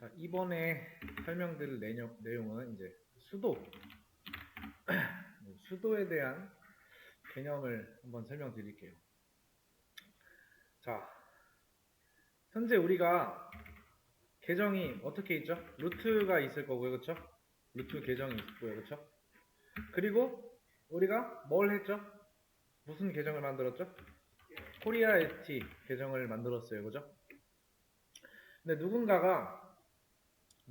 자, 이번에 설명드릴 내용, 내용은 이제 수도. 네, 수도에 대한 개념을 한번 설명드릴게요. 자, 현재 우리가 계정이 어떻게 있죠? 루트가 있을 거고요, 그렇죠? 루트 계정이 있고요, 그렇죠? 그리고 우리가 뭘 했죠? 무슨 계정을 만들었죠? 코리아 ST 계정을 만들었어요, 그죠? 근데 누군가가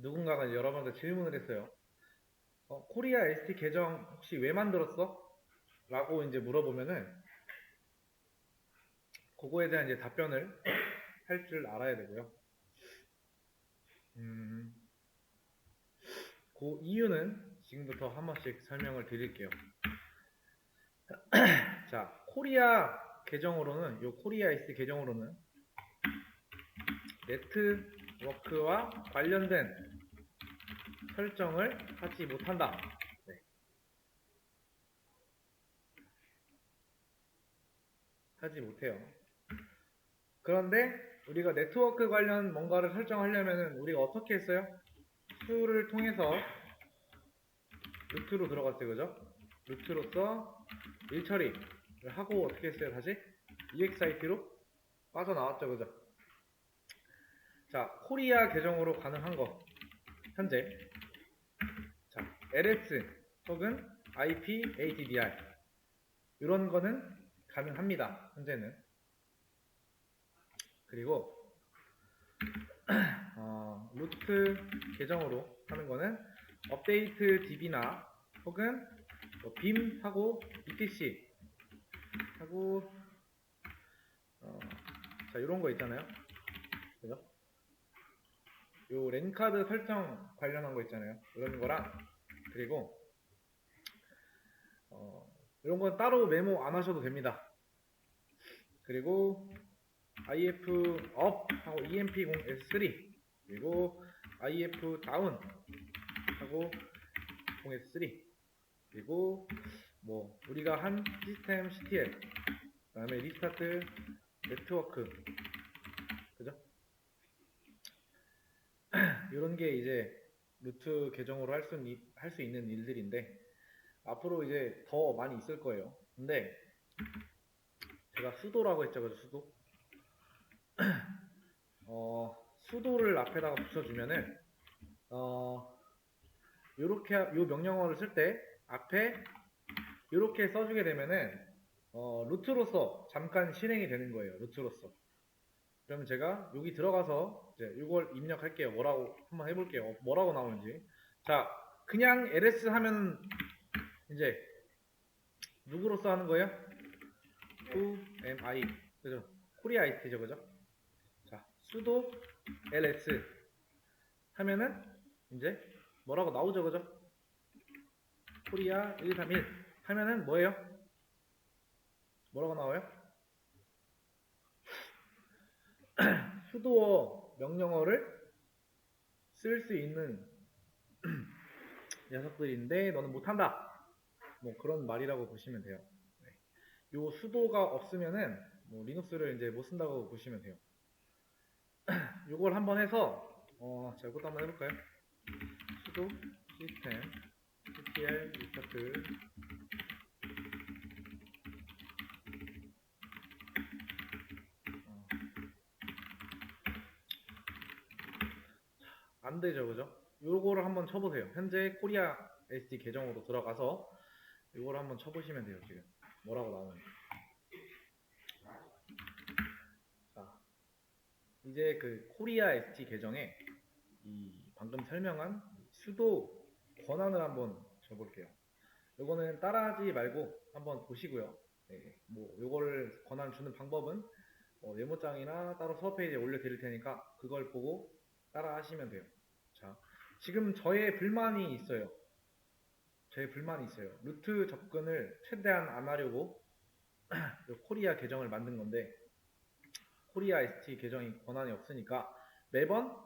누군가가 여러분한테 질문을 했어요. 어, 코리아 ST 계정 혹시 왜 만들었어? 라고 이제 물어보면은 그거에 대한 이제 답변을 할 줄 알아야 되고요. 음, 그 이유는 지금부터 한 번씩 설명을 드릴게요. 자, 코리아 계정으로는, 요 코리아 S 계정으로는 네트워크와 관련된 설정을 하지 못한다. 네. 하지 못해요. 그런데 우리가 네트워크 관련 뭔가를 설정하려면 우리가 어떻게 했어요? 수를 통해서 루트로 들어갔어요. 그죠? 루트로서 일처리를 하고 어떻게 했어요? 다시 EXIT로 빠져나왔죠. 그죠? 자, 코리아 계정으로 가능한 거 현재 자, LS 혹은 IP ADDR 이런 거는 가능합니다. 현재는 그리고 어, 루트 계정으로 하는 거는 업데이트 DB나 혹은 뭐 빔 하고 ETC 하고 어, 자 이런 거 있잖아요. 그죠? 요 랜카드 설정 관련한 거 있잖아요. 이런 거랑 그리고 어, 이런 건 따로 메모 안 하셔도 됩니다. 그리고 IF up 하고 EMP0S3 그리고 IF down 하고 0S3 그리고 뭐 우리가 한 시스템 CTL 그다음에 리스타트 네트워크 그죠? 이런 게 이제 루트 계정으로 할 수 할 수 있는 일들인데 앞으로 이제 더 많이 있을 거예요. 근데 제가 수도라고 했죠, 그죠? 수도. 어, 수도를 앞에다가 붙여주면은 어, 요렇게 요 명령어를 쓸 때 앞에 요렇게 써주게 되면은 어, 루트로서 잠깐 실행이 되는 거예요. 루트로서. 그러면 제가 여기 들어가서 이제 이걸 입력할게요. 뭐라고 한번 해볼게요. 어, 뭐라고 나오는지. 자, 그냥 ls 하면 이제 누구로서 하는 거예요? who am I 그죠? 코리아 IT죠, 그죠? 자, sudo ls 하면은 이제 뭐라고 나오죠, 그죠? 코리아 131 하면은 뭐예요? 뭐라고 나와요? 수도어 명령어를 쓸 수 있는 녀석들인데 너는 못한다. 뭐 그런 말이라고 보시면 돼요. 네. 요 수도가 없으면은 뭐 리눅스를 이제 못 쓴다고 보시면 돼요. 요걸 한번 해서 어, 자 이것도 한번 해볼까요? 수도 시스템 ctl 리스타트 안 되죠, 그죠? 요거를 한번 쳐보세요. 현재 코리아 SD 계정으로 들어가서 요거를 한번 쳐보시면 돼요, 지금. 뭐라고 나오는지. 자, 이제 그 코리아 ST 계정에 이 방금 설명한 수도 권한을 한번 줘볼게요. 요거는 따라하지 말고 한번 보시고요. 네, 뭐 요거를 권한 주는 방법은 어, 메모장이나 따로 수업 페이지에 올려드릴 테니까 그걸 보고 따라 하시면 돼요. 자, 지금 저의 불만이 있어요. 저의 불만이 있어요. 루트 접근을 최대한 안 하려고 코리아 계정을 만든 건데 코리아 ST 계정이 권한이 없으니까 매번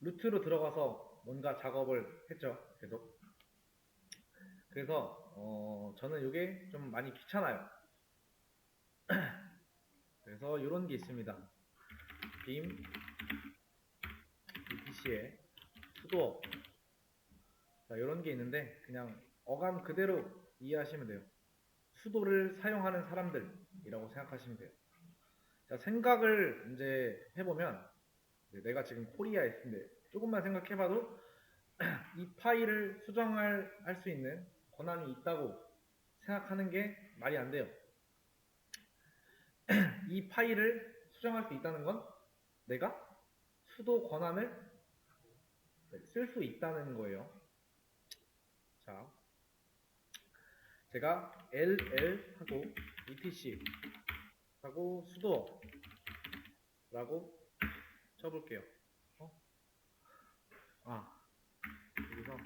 루트로 들어가서 뭔가 작업을 했죠. 계속. 그래서 어, 저는 이게 좀 많이 귀찮아요. 그래서 이런 게 있습니다. 빔, ETC의 수도 자 이런 게 있는데 그냥 어감 그대로 이해하시면 돼요. 수도를 사용하는 사람들이라고 생각하시면 돼요. 자 생각을 이제 해보면 이제 내가 지금 코리아에 있는데 조금만 생각해봐도 이 파일을 수정할 할 수 있는 권한이 있다고 생각하는 게 말이 안 돼요. 이 파일을 수정할 수 있다는 건 내가 수도 권한을 쓸 수 있다는 거예요. 자, 제가 ll 하고 etc 하고 수도 라고 쳐볼게요. 어? 아, 여기서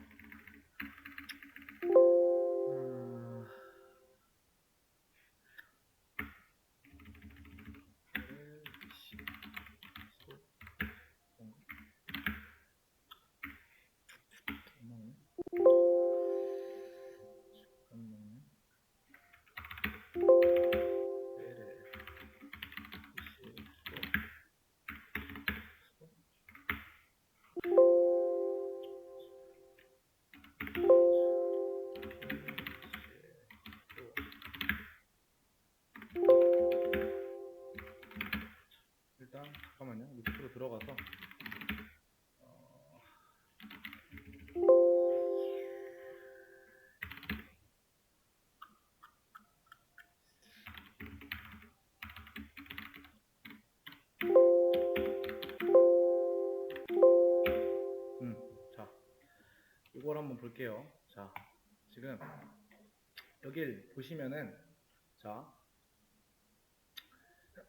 들어가서 어, 음, 자, 이걸 한번 볼게요. 자, 지금 여길 보시면은 자,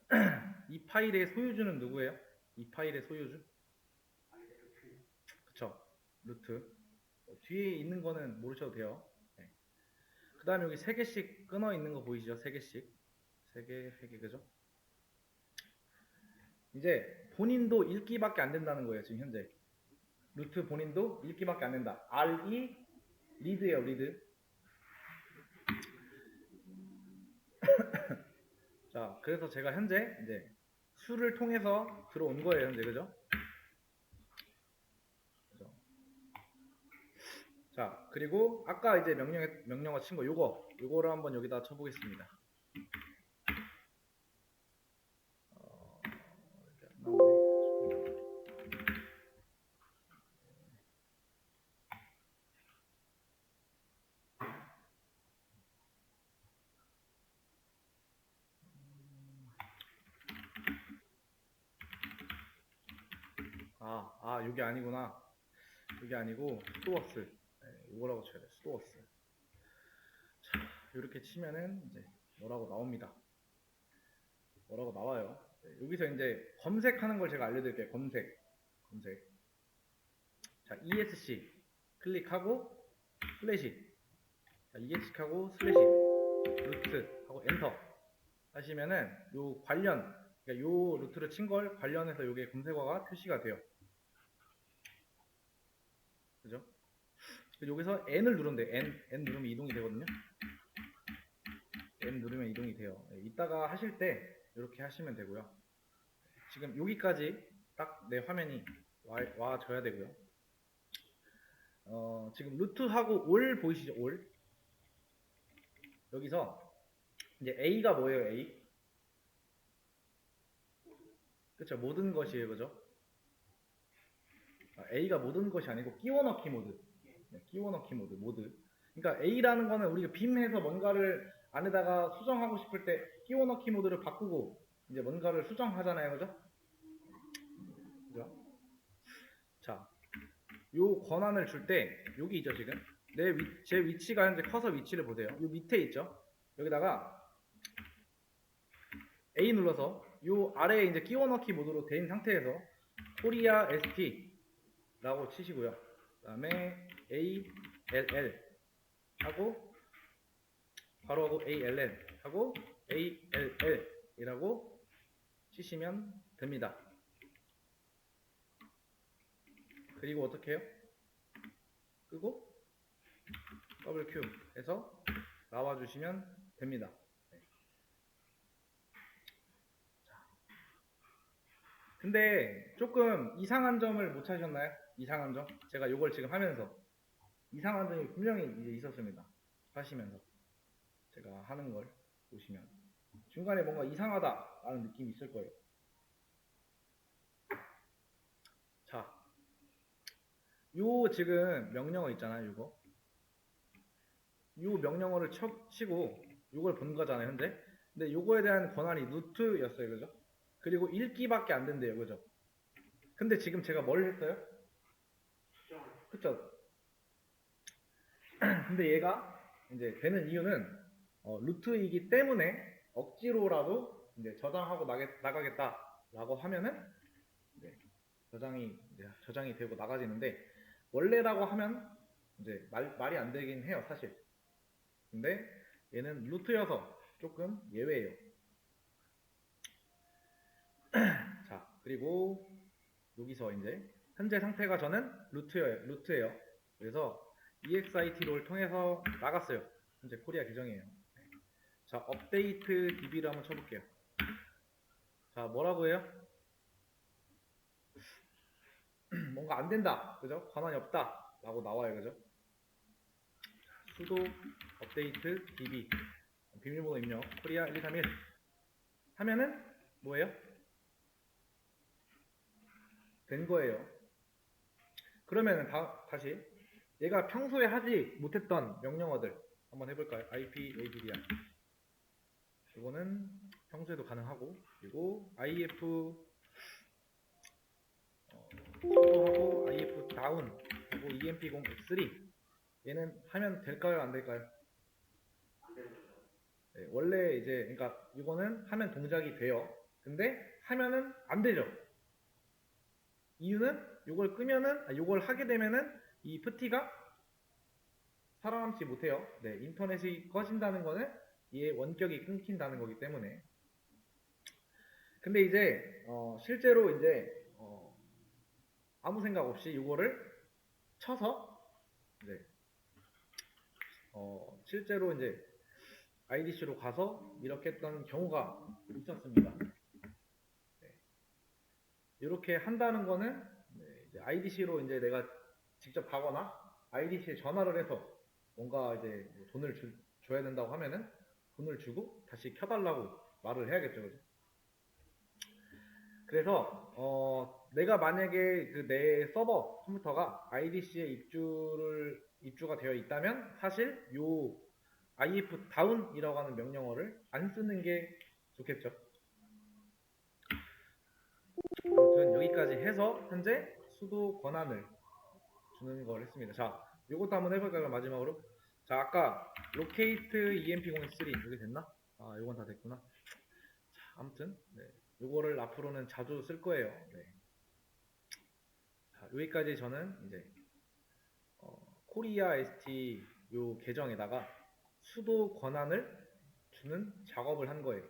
이 파일의 소유주는 누구예요? 이 파일의 소유주? 그쵸, 루트. 어, 뒤에 있는 거는 모르셔도 돼요. 그 다음에 여기 세 개씩 끊어 있는 거 보이시죠? 세 개씩. 세 개, 세 개, 그죠? 이제 본인도 읽기밖에 안 된다는 거예요, 지금 현재. 루트 본인도 읽기밖에 안 된다. RE 리드예요, 리드. 자, 그래서 제가 현재 이제 수를 통해서 들어온 거예요, 현재 그죠? 그죠? 자, 그리고 아까 이제 명령에 명령어 친거 요거 요거를 한번 여기다 쳐보겠습니다. 아, 아, 이게 아니구나. 이게 아니고 스토어스. 네, 이거라고 쳐야 돼. 스토어스. 자, 이렇게 치면은 이제 뭐라고 나옵니다. 뭐라고 나와요. 네, 여기서 이제 검색하는 걸 제가 알려드릴게요. 검색, 검색. 자, ESC 클릭하고 슬래시. 자, ESC하고 슬래시 루트 하고 엔터 하시면은 요 관련 그러니까 요 루트를 친 걸 관련해서 요게 검색어가 표시가 돼요. 그죠? 여기서 N을 누르면 돼. N, N 누르면 이동이 되거든요. N 누르면 이동이 돼요. 예, 이따가 하실 때 이렇게 하시면 되고요. 지금 여기까지 딱 내 화면이 와, 와 줘야 되고요. 어, 지금 루트하고 올 보이시죠? 올. 여기서 이제 A가 뭐예요? A. 그쵸? 모든 것이에요. 그죠? 아, A가 모든 것이 아니고 끼워 넣기 모드. 네, 끼워 넣기 모드, 모드. 그러니까 A라는 거는 우리가 빔해서 뭔가를 안에다가 수정하고 싶을 때 끼워 넣기 모드를 바꾸고 이제 뭔가를 수정하잖아요. 그죠? 그죠? 자, 요 권한을 줄 때 여기 있죠, 지금. 내 위, 제 위치가 현재 커서 위치를 보세요. 요 밑에 있죠? 여기다가 A 눌러서 요 아래에 이제 끼워 넣기 모드로 된 상태에서 코리아 ST 라고 치시고요. 그 다음에 ALL 하고 바로 하고 ALL 하고 ALL 이라고 치시면 됩니다. 그리고 어떻게 해요? 끄고 더블 Q 해서 나와 주시면 됩니다. 근데 조금 이상한 점을 못 찾으셨나요? 이상한 점? 제가 요걸 지금 하면서 이상한 점이 분명히 이제 있었습니다. 하시면서 제가 하는 걸 보시면 중간에 뭔가 이상하다라는 느낌이 있을 거예요. 자, 요 지금 명령어 있잖아요, 요거. 요 명령어를 쳐, 치고 요걸 본 거잖아요, 현재. 근데 요거에 대한 권한이 루트였어요, 그죠? 그리고 읽기밖에 안 된대요, 그죠? 근데 지금 제가 뭘 했어요? 그쵸? 근데 얘가 이제 되는 이유는 어, 루트이기 때문에 억지로라도 이제 저장하고 나게, 나가겠 다라고 하면은 이제 저장이 이제 저장이 되고 나가지는데 원래라고 하면 이제 말, 말이 안 되긴 해요 사실 근데 얘는 루트여서 조금 예외예요 자 그리고 여기서 이제 현재 상태가 저는 루트예요 루트예요 그래서 EXIT를 통해서 나갔어요 현재 코리아 계정이에요 자 업데이트 DB를 한번 쳐볼게요 자 뭐라고 해요? 뭔가 안 된다. 그죠? 권한이 없다. 라고 나와요. 그죠? 수도 업데이트 db 비밀번호 입력 코리아 1231 하면은 뭐예요? 된 거예요. 그러면은 다, 다시 얘가 평소에 하지 못했던 명령어들 한번 해볼까요? ip adr 이거는 평소에도 가능하고 그리고 if 수도하고 IF 다운 하고 EMP0 X3 얘는 하면 될까요 안 될까요? 네, 원래 이제 그러니까 이거는 하면 동작이 돼요. 근데 하면은 안 되죠. 이유는 이걸 끄면은 아, 이걸 하게 되면은 이 푸티가 살아남지 못해요. 네, 인터넷이 꺼진다는 거는 얘의 원격이 끊긴다는 거기 때문에. 근데 이제 어, 실제로 이제 어, 아무 생각 없이 이거를 쳐서 이제 어, 실제로 이제 IDC로 가서 이렇게 했던 경우가 있었습니다. 네. 이렇게 한다는 거는 네, 이제 IDC로 이제 내가 직접 가거나 IDC에 전화를 해서 뭔가 이제 뭐 돈을 주- 줘야 된다고 하면은 돈을 주고 다시 켜달라고 말을 해야겠죠, 그죠? 그래서 어, 내가 만약에 그 내 서버 컴퓨터가 IDC에 입주를 입주가 되어 있다면 사실 요 if down이라고 하는 명령어를 안 쓰는 게 좋겠죠. 아무튼 여기까지 해서 현재 수도 권한을 주는 걸 했습니다. 자, 요것도 한번 해볼까요? 마지막으로. 자, 아까 locate emp03 여기 됐나? 아, 요건 다 됐구나. 자, 아무튼 네. 요거를 앞으로는 자주 쓸 거예요. 네. 자, 여기까지 저는 이제 어, 코리아 ST 요 계정에다가 수도 권한을 주는 작업을 한 거예요.